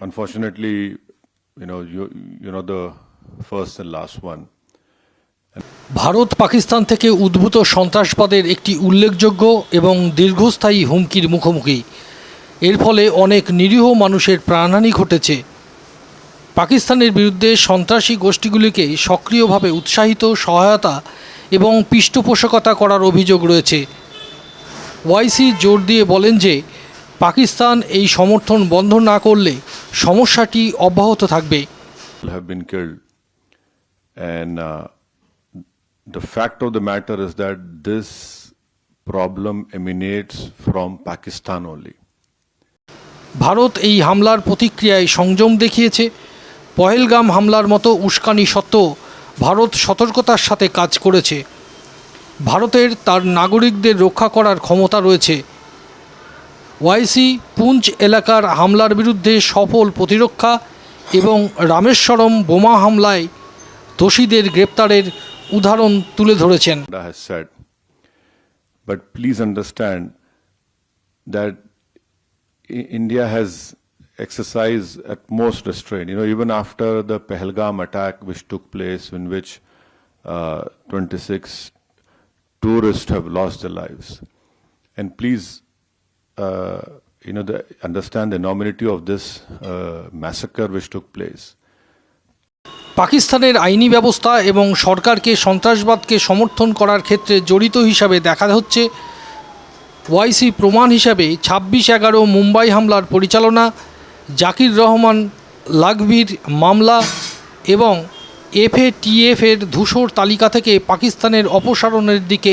Unfortunately, you know, you, you're not the first and last one. Bharat Pakistan থেকে উদ্ভূত সন্ত্রাসবাদের একটি উল্লেখযোগ্য এবং দীর্ঘস্থায়ী হুমকির মুখোমুখি। এর ফলে অনেক নিরীহ মানুষের প্রাণহানি ঘটেছে। পাকিস্তানের বিরুদ্ধে সন্ত্রাসী গোষ্ঠীগুলিকে সক্রিয়ভাবে উৎসাহিত সহায়তা এবং পৃষ্ঠপোষকতা করার অভিযোগ রয়েছে। ওয়াইসি জোর দিয়ে বলেন যে পাকিস্তান এই সমর্থন বন্ধ না করলে সমস্যাটি অব্যাহত থাকবে People have been killed. And uh, the fact of the matter is that this problem emanates from Pakistan only. Bharat এই হামলার প্রতিক্রিয়ায় সংযম দেখিয়েছে পহেলগাম হামলার মতো উস্কানি সত্ত্বেও ভারত সতর্কতার সাথে কাজ করেছে ভারতের তার নাগরিকদের রক্ষা করার ক্ষমতা রয়েছে ওয়াইসি পুঞ্চ এলাকার হামলার বিরুদ্ধে সফল প্রতিরক্ষা এবং রামেশ্বরম বোমা হামলায় দোষীদের গ্রেপ্তারের উদাহরণ তুলে ধরেছেন। But please understand that India has exercise at most restraint you know even after the Pahalgam attack which took place in which twenty six tourist have lost the lives and please you know, the, understand the enormity of this uh, massacre which took place. পাকিস্তানের আইনি ব্যবস্থা এবং সরকারকে সন্ত্রাসবাদকে সমর্থন করার ক্ষেত্রে জড়িত হিসাবে দেখা হচ্ছে ওয়াইসি প্রমাণ হিসাবে ছাব্বিশ এগারো মুম্বাই হামলার পরিচালনা জাকির রহমান লাঘভির মামলা এবং এফএটিএফ এর ধূসর তালিকা থেকে পাকিস্তানের অপসারণের দিকে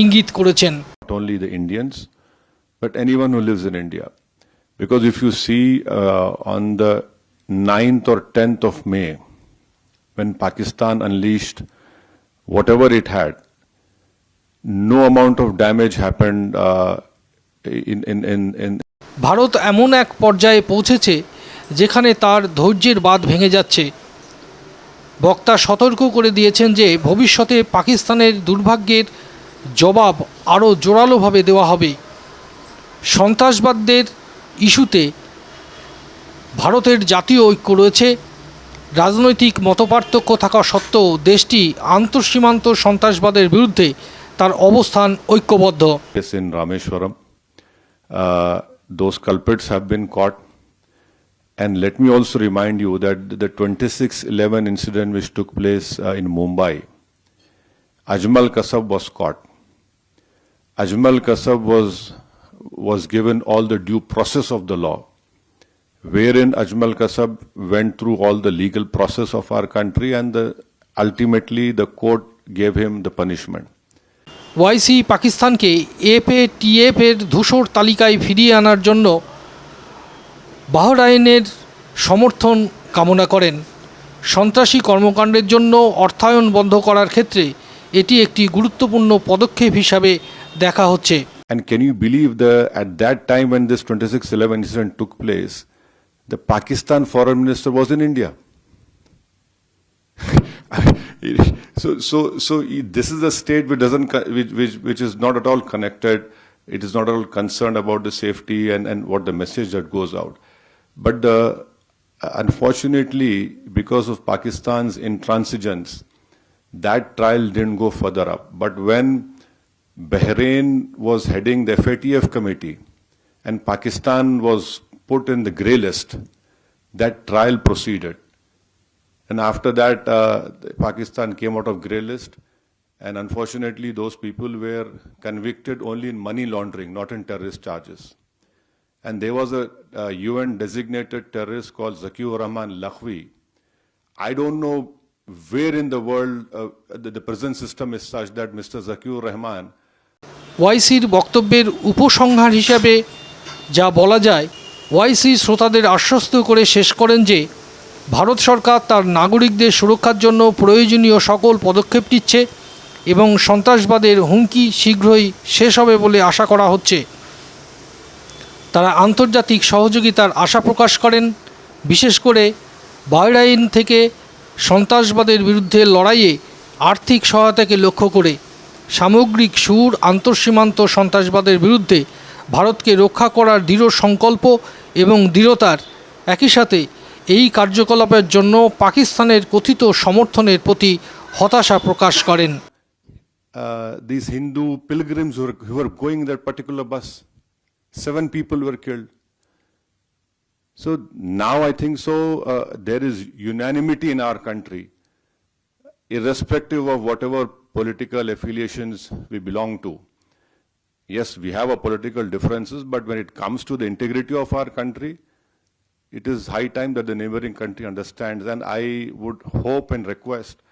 ইঙ্গিত করেছেন not only the Indians, but anyone who lives in India. Because if you see uh, on the 9th or 10th of May, when Pakistan unleashed whatever it had, no amount of damage happened uh, in, in, in, in Bharat এমন এক পর্যায়ে পৌঁছেছে যেখানে তার ধৈর্যের বাঁধ ভেঙে যাচ্ছে বক্তা সতর্ক করে দিয়েছেন যে ভবিষ্যতে পাকিস্তানের দুর্ভাগ্যের জবাব আরও জোরালোভাবে দেওয়া হবে সন্ত্রাসবাদদের ইস্যুতে ভারতের জাতীয় ঐক্য রয়েছে রাজনৈতিক মতপার্থক্য থাকা সত্ত্বেও দেশটি আন্তঃসীমান্ত সন্ত্রাসবাদের বিরুদ্ধে তার অবস্থান ঐক্যবদ্ধ in Rameshwaram. Uh, those culprits have. And let me also remind you that the 2611 incident which took place uh, in Mumbai, Ajmal Kasab was caught. Ajmal Kasab was, was given all the due process of the law, wherein Ajmal Kasab went through all the legal process of our country and the, ultimately the court gave him the punishment. Owaisi পাকিস্তানকে FATF এর ধূসর তালিকায় ফিরিয়ে আনার জন্য বাহরাইনের সমর্থন কামনা করেন সন্ত্রাসী কর্মকাণ্ডের জন্য অর্থায়ন বন্ধ করার ক্ষেত্রে এটি একটি গুরুত্বপূর্ণ পদক্ষেপ হিসাবে দেখা হচ্ছে And can you believe the at that time when this 2611 incident took place, the Pakistan foreign minister was in India. so, so, so this is a state which doesn't, which, which, which is not at all connected. It is not at all concerned about the safety and, and what the message that goes out. But the, unfortunately, because of Pakistan's intransigence, that trial didn't go further up. But when Bahrain was heading the FATF committee and Pakistan was put in the grey list, that trial proceeded. And after that, uh, Pakistan came out of grey list, and unfortunately, those people were convicted only in money laundering, not in terrorist charges. And there was a uh, UN designated terrorist called Zakiur Rahman Lakhvi. I don't know where in the world uh, the, the prison system is such that Mr. Zakiur Rahman ওয়াইসির বক্তব্যের উপসংহার হিসাবে যা বলা যায়, ওয়াইসি শ্রোতাদের আশ্বস্ত করে শেষ করেন যে, ভারত সরকার তার নাগরিকদের সুরক্ষার জন্য প্রয়োজনীয় সকল পদক্ষেপ নিচ্ছে এবং সন্ত্রাসবাদের হুমকি শীঘ্রই শেষ হবে বলে আশা করা হচ্ছে। তারা আন্তর্জাতিক সহযোগিতার আশা প্রকাশ করেন, বিশেষ করে বাহরাইন থেকে সন্ত্রাসবাদের বিরুদ্ধে লড়াইয়ে আর্থিক সহায়তাকে লক্ষ্য করে। সামগ্রিক সুর, আন্তঃসীমান্ত সন্ত্রাসবাদের বিরুদ্ধে ভারতকে রক্ষা করার দৃঢ় সংকল্প এবং দৃঢ়তার একই সাথে এই কার্যকলাপের জন্য পাকিস্তানের কথিত সমর্থনের প্রতি হতাশা প্রকাশ করেন। This Hindu pilgrims who were going that particular bus seven people were killed so now I think so there is unanimity in our country irrespective of whatever political affiliations we belong to. Yes, we have our political differences, but when it comes to the integrity of our country, it is high time that the neighboring country understands. And I would hope and request